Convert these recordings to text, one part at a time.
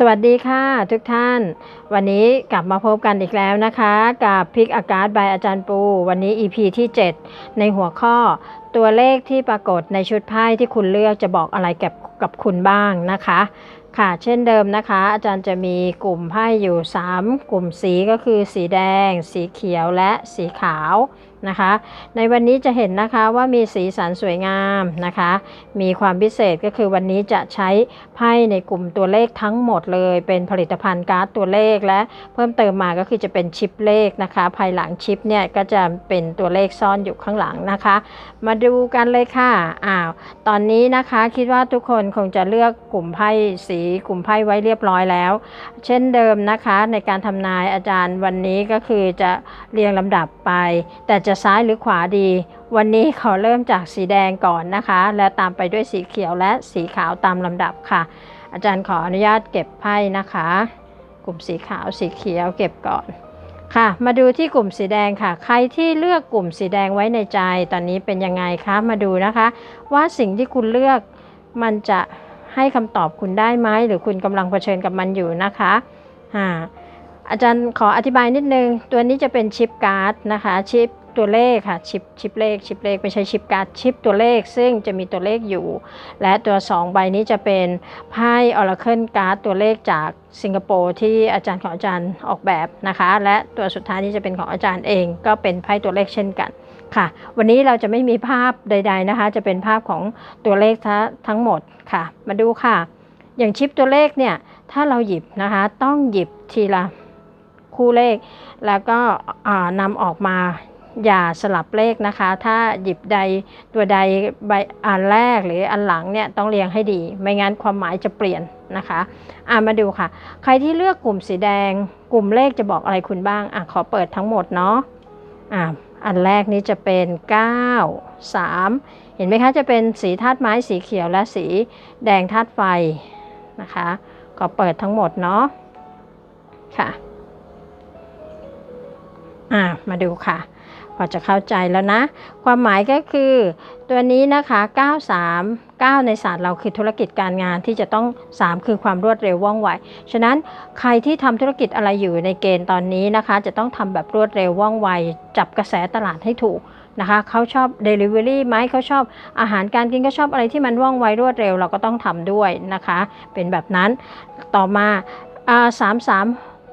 สวัสดีค่ะทุกท่าน วันนี้กลับมาพบกันอีกแล้วนะคะ กับพิกอากาศบายอาจารย์ปู วันนี้ EP ที่ 7 ในหัวข้อตัวเลขที่ปรากฏในชุดไพ่ที่คุณเลือกจะบอกอะไรกับกับคุณบ้างนะคะ ค่ะ เช่นเดิมนะคะ อาจารย์จะมีกลุ่มไพ่อยู่ 3 กลุ่มสีก็คือสีแดง สีเขียวและสีขาวนะคะ ในวันนี้จะเห็นนะคะว่ามีสีสันสวยงามนะคะ มีความพิเศษก็คือวันนี้จะใช้ไพ่ในกลุ่มตัวเลขทั้งหมดเลย เป็นผลิตภัณฑ์การ์ดตัวเลขและเพิ่มเติมมาก็คือจะเป็นชิปเลขนะคะ ภายหลังชิปเนี่ยก็จะเป็นตัวเลขซ่อนอยู่ข้างหลังนะคะ มาดูกันเลยค่ะอ้าวตอนนี้นะคะคิดว่าทุกคนคงจะเลือกกลุ่มไพ่สีกลุ่มไพ่ไว้เรียบร้อยแล้ว เช่นเดิมนะคะในการทำนายอาจารย์วันนี้ก็คือจะเรียงลำดับไป แต่จะซ้ายหรือขวาดี วันนี้ขอเริ่มจากสีแดงก่อนนะคะ และตามไปด้วยสีเขียวและสีขาวตามลำดับค่ะ อาจารย์ขออนุญาตเก็บไพ่นะคะ กลุ่มสีขาวสีเขียวเก็บก่อนค่ะมาดูที่กลุ่มสีแดงค่ะ ใครที่เลือกกลุ่มสีแดงไว้ในใจ ตอนนี้เป็นยังไงคะ มาดูนะคะ ว่าสิ่งที่คุณเลือกมันจะ ให้คำตอบคุณได้ไหมหรือคุณกำลังเผชิญกับมันอยู่นะคะอาอาจารย์ขออธิบายนิดนึง ตัวนี้จะเป็นชิปการ์ดนะคะชิปตัวเลขค่ะชิปชิปเลขชิปเลขไม่ใช่ชิปการ์ดชิปตัวเลข ซึ่งจะมีตัวเลขอยู่ และตัว 2 ใบนี้จะเป็นไพ่ออร์เคิลการ์ดตัวเลขจากสิงคโปร์ที่อาจารย์ของอาจารย์ออกแบบนะคะ และตัวสุดท้ายนี้จะเป็นของอาจารย์เอง ก็เป็นไพ่ตัวเลขเช่นกัน ค่ะ วันนี้เราจะไม่มีภาพใด ๆนะคะ จะเป็นภาพของตัวเลขทั้งหมดค่ะ มาดูค่ะ อย่างชิปตัวเลขเนี่ย ถ้าเราหยิบนะคะ ต้องหยิบทีละคู่เลข แล้วก็นำออกมาอย่าสลับเลขนะคะ ถ้าหยิบใดตัวใดใบอันแรกหรืออันหลังเนี่ยต้องเรียงให้ดี ไม่งั้นความหมายจะเปลี่ยนนะคะอ่ามาดูค่ะ ใครที่เลือกกลุ่มสีแดง กลุ่มเลขจะบอกอะไรคุณบ้างอะขอเปิดทั้งหมดเนาะอ่า อันแรกนี้จะเป็น 9 3 เห็นไหมคะจะเป็นสีธาตุไม้สีเขียวและสีแดงธาตุไฟนะคะ ก็เปิดทั้งหมดเนาะค่ะ อ่ามาดูค่ะ พอจะเข้าใจแล้วนะ ความหมายก็คือตัวนี้นะคะ 93 9 ในศาสตร์เราคือธุรกิจการงานที่จะต้อง 3 คือความรวดเร็วว่องไว ฉะนั้นใครที่ทำธุรกิจอะไรอยู่ในเกณฑ์ตอนนี้นะคะ จะต้องทำแบบรวดเร็วว่องไว จับกระแสตลาดให้ถูกนะคะเขาชอบ Delivery ไหมเขาชอบอาหารการกินก็ชอบอะไรที่มันว่องไวรวดเร็วเราก็ต้องทำด้วยนะคะ เป็นแบบนั้นต่อมาสามสาม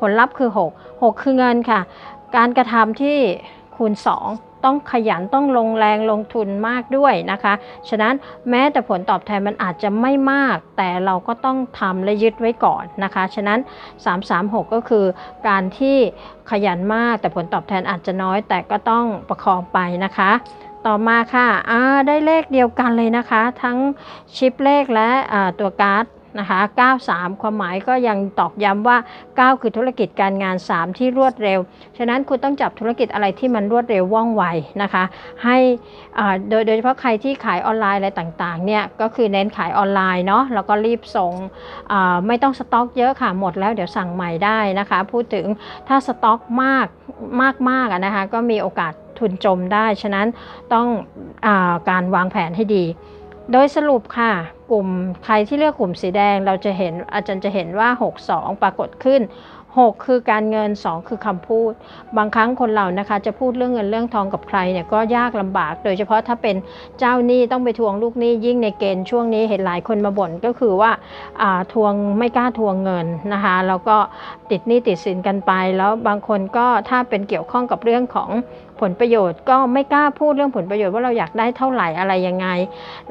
ผลลัพธ์คือ 6 6 คือเงินค่ะ การกระทำที่ คูณ 2 ต้องขยันต้องลงแรงลงทุนมากด้วยนะคะ ฉะนั้นแม้แต่ผลตอบแทนมันอาจจะไม่มาก แต่เราก็ต้องทำและยึดไว้ก่อนนะคะ ฉะนั้น 336 ก็คือการที่ขยันมากแต่ผลตอบแทนอาจจะน้อย แต่ก็ต้องประคองไปนะคะต่อมาค่ะ ได้เลขเดียวกันเลยนะคะ ทั้งชิปเลขและตัวการ์ด นะคะ93 ความหมายก็ยังตอกย้ำว่า 9 คือธุรกิจการงาน 3 ที่รวดเร็ว ฉะนั้นคุณต้องจับธุรกิจอะไรที่มันรวดเร็วว่องไวนะคะ ให้โดยโดยเฉพาะใครที่ขายออนไลน์อะไรต่างๆเนี่ยก็คือเน้นขายออนไลน์เนาะแล้วก็รีบส่งไม่ต้องสต็อกเยอะค่ะหมดแล้วเดี๋ยวสั่งใหม่ได้นะคะ พูดถึงถ้าสต็อกมากมากๆนะคะก็มีโอกาสทุนจมได้ ฉะนั้นต้องอการวางแผนให้ดี โดยสรุปค่ะ กลุ่มใครที่เลือกกลุ่มสีแดงเราจะเห็นอาจารย์จะเห็นว่า 62 ปรากฏขึ้น 6 คือการเงิน 2 คือคำพูด บางครั้งคนเรานะคะจะพูดเรื่องเงินเรื่องทองกับใครเนี่ยก็ยากลำบาก โดยเฉพาะถ้าเป็นเจ้าหนี้ต้องไปทวงลูกหนี้ยิ่งในเกณฑ์ช่วงนี้เห็นหลายคนมาบ่นก็คือว่าทวงไม่กล้าทวงเงินนะคะแล้วก็ติดหนี้ติดสินกันไป แล้วบางคนก็ถ้าเป็นเกี่ยวข้องกับเรื่องของผลประโยชน์ก็ไม่กล้าพูดเรื่องผลประโยชน์ว่าเราอยากได้เท่าไหร่อะไรยังไง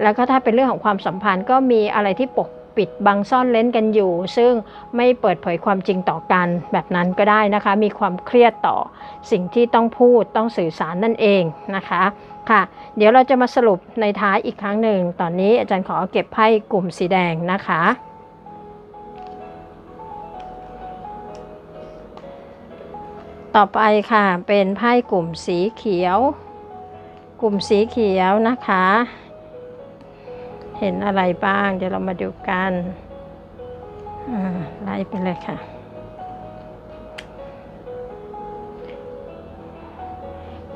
แล้วก็ถ้าเป็นเรื่องของความสัมพันธ์ก็มีอะไรที่ปก ปิดบังซ่อนเล้นกันอยู่ ซึ่งไม่เปิดเผยความจริงต่อกันแบบนั้นก็ได้นะคะ มีความเครียดต่อสิ่งที่ต้องพูดต้องสื่อสารนั่นเองนะคะค่ะ เดี๋ยวเราจะมาสรุปในท้ายอีกครั้งหนึ่ง ตอนนี้อาจารย์ขอเก็บไพ่กลุ่มสีแดงนะคะต่อไปค่ะเป็นไพ่กลุ่มสีเขียว กลุ่มสีเขียวนะคะ เห็นอะไรบ้าง เดี๋ยวเรามาดูกันไล่ไปเลยค่ะ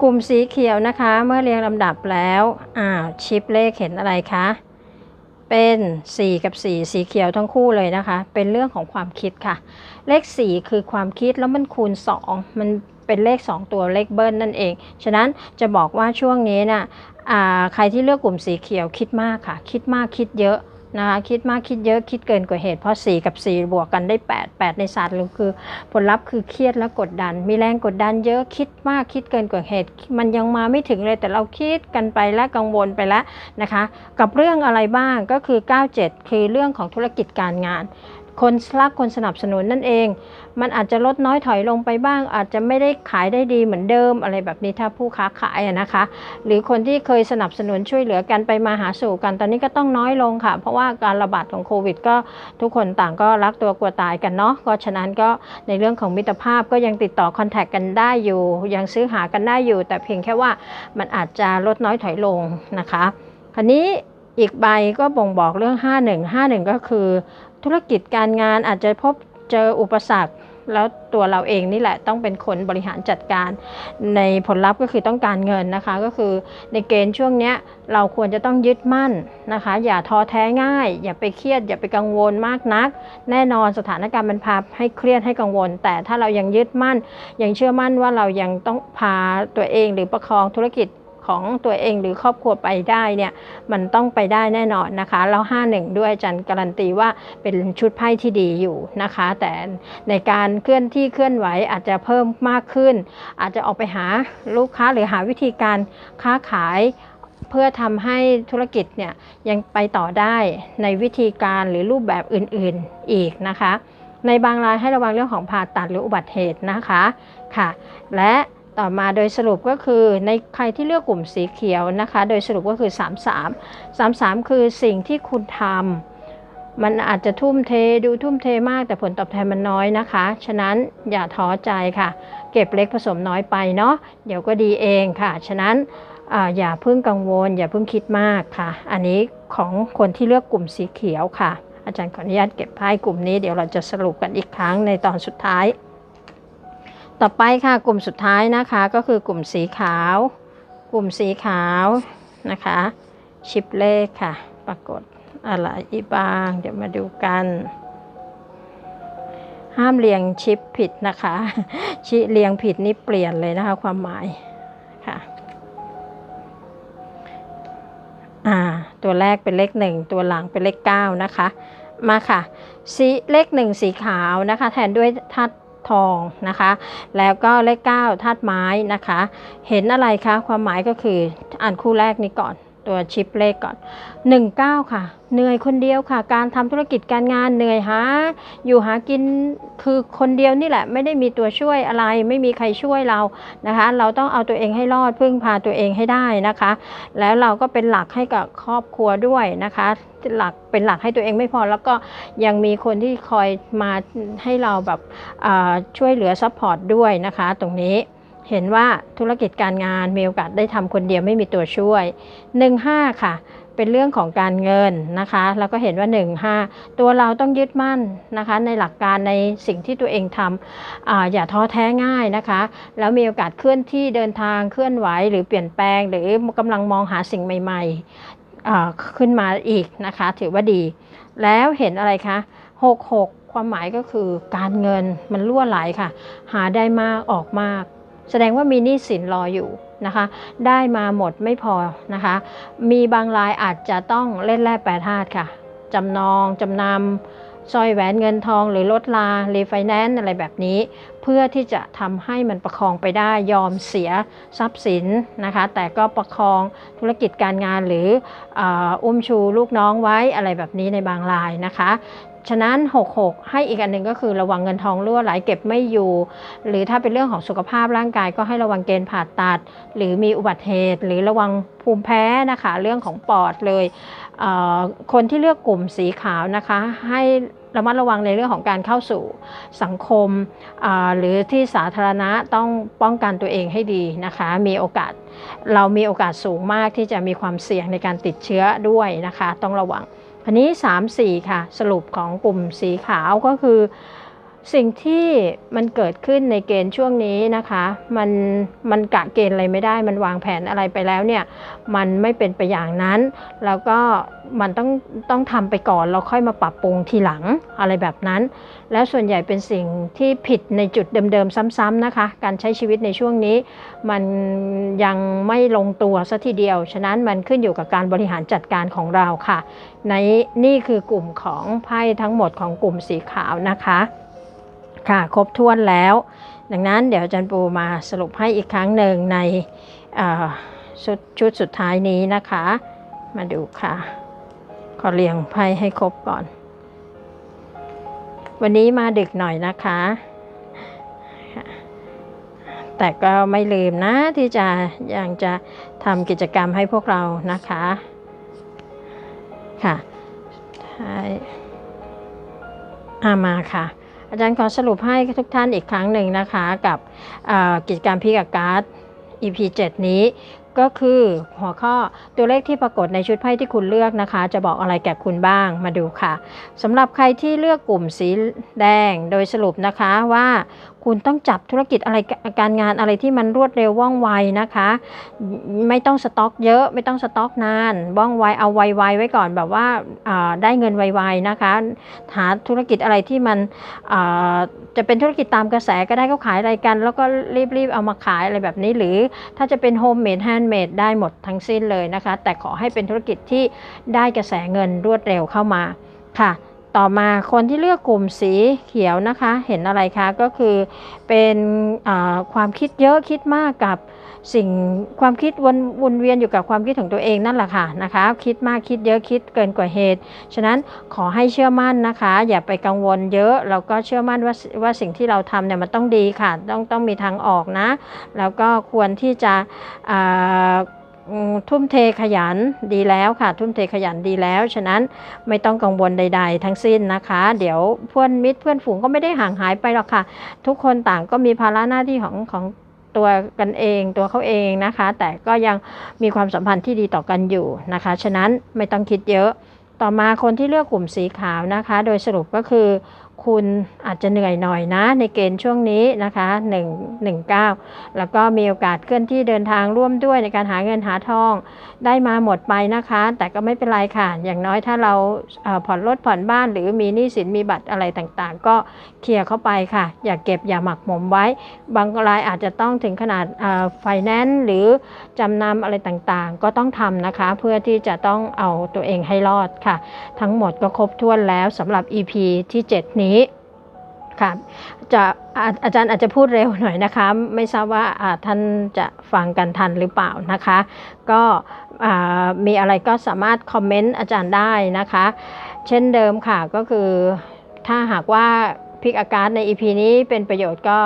กลุ่มสีเขียวนะคะ เมื่อเรียงลำดับแล้วอ่าชิปเลขเห็นอะไรคะ เป็น 4 กับ 4 สีเขียวทั้งคู่เลยนะคะ เป็นเรื่องของความคิดค่ะ เลข 4 คือความคิดแล้วมันคูณ 2 มัน เป็นเลข 2 ตัวเลขเบิ้ลนั่นเอง ฉะนั้นจะบอกว่าช่วงนี้นะ่ะใครที่เลือกกลุ่มสีเขียวคิดมากค่ะ คิดมากคิดเยอะนะคะคิดมากคิดเยอะคิดเกินกว่าเหตุเพราะ 4 กับ 4 บวกกันได้ 8 8 ในศาสตร์เลยคือ ผลลัพธ์คือเครียดและกดดัน มีแรงกดดันเยอะคิดมากคิดเกินกว่าเหตุ มันยังมาไม่ถึงเลยแต่เราคิดกันไปและกังวลไปแล้วนะคะ กับเรื่องอะไรบ้างก็คือ 97 คือเรื่องของธุรกิจการงาน คนรักคนสนับสนุนนั่นเอง มันอาจจะลดน้อยถอยลงไปบ้าง อาจจะไม่ได้ขายได้ดีเหมือนเดิมอะไรแบบนี้ถ้าผู้ค้าขายนะคะ หรือคนที่เคยสนับสนุนช่วยเหลือกันไปมาหาสู่กัน ตอนนี้ก็ต้องน้อยลงค่ะ เพราะว่าการระบาดของโควิด ก็ทุกคนต่างก็รักตัวกลัวตายกันเนาะก็ฉะนั้นก็ในเรื่องของมิตรภาพก็ยังติดต่อคอนแทคกันได้อยู่ ยังซื้อหากันได้อยู่ แต่เพียงแค่ว่ามันอาจจะลดน้อยถอยลงนะคะคราวนี้อีกใบก็บ่งบอกเรื่อง 51 51 ก็คือ ธุรกิจการงานอาจจะพบเจออุปสรรค แล้วตัวเราเองนี่แหละต้องเป็นคนบริหารจัดการ ในผลลัพธ์ก็คือต้องการเงินนะคะ ก็คือในเกณฑ์ช่วงนี้เราควรจะต้องยึดมั่นนะคะ อย่าท้อแท้ง่าย อย่าไปเครียด อย่าไปกังวลมากนัก แน่นอนสถานการณ์มันพาให้เครียดให้กังวล แต่ถ้าเรายังยึดมั่น ยังเชื่อมั่นว่าเรายังต้องพาตัวเองหรือประคองธุรกิจ ของตัวเองหรือครอบครัวไปได้เนี่ยมันต้องไปได้แน่นอนนะคะ แล้ว51 ด้วยอาจันการันตีว่าเป็นชุดไพ่ที่ดีอยู่นะคะ แต่ในการเคลื่อนที่เคลื่อนไหวอาจจะเพิ่มมากขึ้น อาจจะออกไปหาลูกค้าหรือหาวิธีการค้าขายเพื่อทำให้ธุรกิจเนี่ยยังไปต่อได้ในวิธีการหรือรูปแบบอื่นๆอีกนะคะ ในบางรายให้ระวังเรื่องของผ่าตัดหรืออุบัติเหตุนะคะค่ะ และ ต่อมาโดยสรุปก็คือในใครที่เลือกกลุ่มสีเขียวนะคะ โดยสรุปก็คือ 33 33 คือสิ่งที่คุณทำมันอาจจะทุ่มเทดูทุ่มเทมากแต่ผลตอบแทนมันน้อยนะคะ ฉะนั้นอย่าท้อใจค่ะ เก็บเล็กผสมน้อยไปเนาะเดี๋ยวก็ดีเองค่ะ ฉะนั้นออย่าเพิ่งกังวล อย่าเพิ่งคิดมากค่ะ อันนี้ของคนที่เลือกกลุ่มสีเขียวค่ะ อาจารย์ขออนุญาตเก็บไพ่กลุ่มนี้เดี๋ยวเราจะสรุปกันอีกครั้งในตอนสุดท้าย ต่อไปค่ะกลุ่มสุดท้ายนะคะก็คือกลุ่มสีขาว กลุ่มสีขาวนะคะ ชิปเลขค่ะ ปรากฏอะไรอีกบ้าง เดี๋ยวมาดูกัน ห้ามเรียงชิปผิดนะคะชิเรียงผิดนี่เปลี่ยนเลยนะคะ ความหมายค่ะอ่าตัวแรกเป็นเลขหนึ่งตัวหลังเป็นเลขเก้านะคะ มาค่ะสีเลขหนึ่งสีขาวนะคะ แทนด้วยธาตุ ทองนะคะ แล้วก็เลข9ธาตุไม้นะคะ เห็นอะไรคะ ความหมายก็คืออ่านคู่แรกนี้ก่อน ตัวชิปเลขก่อน 19 ค่ะ เหนื่อยคนเดียวค่ะ การทำธุรกิจการงานเหนื่อยหาอยู่หากินคือคนเดียวนี่แหละ ไม่ได้มีตัวช่วยอะไร ไม่มีใครช่วยเรานะคะ เราต้องเอาตัวเองให้รอดพึ่งพาตัวเองให้ได้นะคะ แล้วเราก็เป็นหลักให้กับครอบครัวด้วยนะคะหลักเป็นหลักให้ตัวเองไม่พอแล้วก็ยังมีคนที่คอยมาให้เราแบบช่วยเหลือซัพพอร์ตด้วยนะคะ ตรงนี้ เห็นว่าธุรกิจการงานมีโอกาสได้ทำคนเดียวไม่มีตัวช่วย 15 ค่ะ เป็นเรื่องของการเงินนะคะ แล้วก็เห็นว่า 15 ตัวเราต้องยึดมั่นนะคะ ในหลักการในสิ่งที่ตัวเองทำออย่าท้อแท้ง่ายนะคะ แล้วมีโอกาสเคลื่อนที่เดินทางเคลื่อนไหวหรือเปลี่ยนแปลง หรือกำลังมองหาสิ่งใหม่ๆขึ้นมาอีกนะคะ ถือว่าดี แล้วเห็นอะไรคะ66 ความหมายก็คือการเงินมันรั่วไหลค่ะ หาได้มากออกมาก แสดงว่ามีหนี้สินรออยู่นะคะ ได้มาหมดไม่พอนะคะ มีบางรายอาจจะต้องเล่นแร่แปรธาตุค่ะจำนองจำนำสร้อยแหวนเงินทองหรือลดลารีไฟแนนซ์อะไรแบบนี้ เพื่อที่จะทำให้มันประคองไปได้ยอมเสียทรัพย์สินนะคะ แต่ก็ประคองธุรกิจการงานหรืออ,อุ้มชูลูกน้องไว้อะไรแบบนี้ในบางรายนะคะ ฉะนั้น 66 ให้อีกอันหนึ่งก็คือระวังเงินทองรั่วไหลเก็บไม่อยู่ หรือถ้าเป็นเรื่องของสุขภาพร่างกายก็ให้ระวังเกณฑ์ผ่าตัด หรือมีอุบัติเหตุ หรือระวังภูมิแพ้นะคะ เรื่องของปอดเลยเคนที่เลือกกลุ่มสีขาวนะคะ ให้ระมัดระวังในเรื่องของการเข้าสู่สังคม หรือที่สาธารณะต้องป้องกันตัวเองให้ดีนะคะ มีโอกาสเรามีโอกาสสูงมากที่จะมีความเสี่ยงในการติดเชื้อด้วยนะคะ ต้องระวัง อันนี้ 3 4 ค่ะ สรุปของกลุ่มสีขาวก็คือ สิ่งที่มันเกิดขึ้นในเกณฑ์ช่วงนี้นะคะ มันมันกะเกณฑ์อะไรไม่ได้ มันวางแผนอะไรไปแล้วเนี่ย มันไม่เป็นไปอย่างนั้น แล้วก็มันต้องต้องทำไปก่อนเราค่อยมาปรับปรุงทีหลังอะไรแบบนั้น แล้วส่วนใหญ่เป็นสิ่งที่ผิดในจุดเดิมๆซ้ำๆนะคะ การใช้ชีวิตในช่วงนี้ มันยังไม่ลงตัวซะทีเดียว ฉะนั้นมันขึ้นอยู่กับการบริหารจัดการของเราค่ะ ในนี่คือกลุ่มของไพ่ทั้งหมดของกลุ่มสีขาวนะคะ ค่ะครบถ้วนแล้ว ดังนั้นเดี๋ยวอาจารย์ปูมาสรุปให้อีกครั้งหนึ่งในชุดชุดสุดท้ายนี้นะคะ มาดูค่ะ ขอเรียงไพ่ให้ครบก่อน วันนี้มาดึกหน่อยนะคะ แต่ก็ไม่ลืมนะที่จะยังจะทำกิจกรรมให้พวกเรานะคะ ค่ะท้ายอามาค่ะ อาจารย์ขอสรุปให้ทุกท่านอีกครั้งหนึ่งนะคะกับกิจกรรมพิกาการ์ด EP 7 นี้ก็คือหัวข้อตัวเลขที่ปรากฏในชุดไพ่ที่คุณเลือกนะคะ จะบอกอะไรแก่คุณบ้างมาดูค่ะสำหรับใครที่เลือกกลุ่มสีแดงโดยสรุปนะคะว่าคุณต้องจับธุรกิจอะไรการงานอะไรที่มันรวดเร็วว่องไวนะคะ ไม่ต้องสต็อกเยอะไม่ต้องสต็อกนานว่องไวเอาไวๆไว้ก่อนแบบว่าได้เงินไวๆนะคะ หาธุรกิจอะไรที่มันจะเป็นธุรกิจตามกระแสก็ได้เขาขายอะไรกัน แล้วก็รีบๆเอามาขายอะไรแบบนี้ หรือถ้าจะเป็นโฮมเมดแฮนด์เมดได้หมดทั้งสิ้นเลยนะคะ แต่ขอให้เป็นธุรกิจที่ได้กระแสเงินรวดเร็วเข้ามาค่ะ ต่อมาคนที่เลือกกลุ่มสีเขียวนะคะ เห็นอะไรคะก็คือเป็นความคิดเยอะคิดมากกับสิ่งความคิดวนวนเวียนอยู่กับความคิดของตัวเองนั่นแหละค่ะนะคะ คิดมากคิดเยอะคิดเกินกว่าเหตุ ฉะนั้นขอให้เชื่อมั่นนะคะ อย่าไปกังวลเยอะแล้วก็เชื่อมั่นว่าว่าสิ่งที่เราทำเนี่ยมันต้องดีค่ะ ต้องต้องมีทางออกนะ แล้วก็ควรที่จะ ทุ่มเทขยันดีแล้วค่ะ ทุ่มเทขยันดีแล้ว ฉะนั้นไม่ต้องกังวลใด ๆ ทั้งสิ้นนะคะ เดี๋ยวเพื่อนมิตรเพื่อนฝูงก็ไม่ได้ห่างหายไปหรอกค่ะ ทุกคนต่างก็มีภาระหน้าที่ของของตัวกันเองตัวเขาเองนะคะ แต่ก็ยังมีความสัมพันธ์ที่ดีต่อกันอยู่นะคะ ฉะนั้นไม่ต้องคิดเยอะต่อมาคนที่เลือกกลุ่มสีขาวนะคะ โดยสรุปก็คือ คุณอาจจะเหนื่อยหน่อยนะ ในเกณฑ์ช่วงนี้นะคะ1 19 แล้วก็มีโอกาสเคลื่อนที่เดินทางร่วมด้วยในการหาเงินหาทอง ได้มาหมดไปนะคะ แต่ก็ไม่เป็นไรค่ะ อย่างน้อยถ้าเราผ่อนรถผ่อนบ้าน หรือมีหนี้สินมีบัตรอะไรต่างๆ ก็เคลียร์เข้าไปค่ะ อย่าเก็บอย่าหมักหมมไว้ บางรายอาจจะต้องถึงขนาดไฟแนนซ์หรือจำนำอะไรต่างๆ ก็ต้องทำนะคะ เพื่อที่จะต้องเอาตัวเองให้รอดค่ะ ทั้งหมดก็ครบถ้วนแล้วสำหรับ EP ที่ 7 นี้ค่ะจะอาอาจารย์อาจจะพูดเร็วหน่อยนะคะ ไม่ทราบว่าาท่านจะฟังกันทันหรือเปล่านะคะ ก็มีอะไรก็สามารถคอมเมนต์อาจารย์ได้นะคะ เช่นเดิมค่ะก็คือถ้าหากว่าพิกอาการใน EP นี้เป็นประโยชน์ก็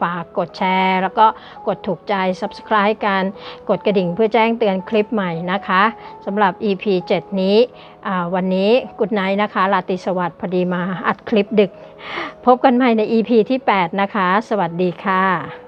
ฝากกดแชร์ แล้วก็กดถูกใจ Subscribe กันกดกระดิ่งเพื่อแจ้งเตือนคลิปใหม่นะคะสำหรับ EP 7 นี้วันนี้กุดไนนะคะลาติสวัสดิ์พอดีมาอัดคลิปดึก พบกันใหม่ใน EP ที่ 8 นะคะ สวัสดีค่ะ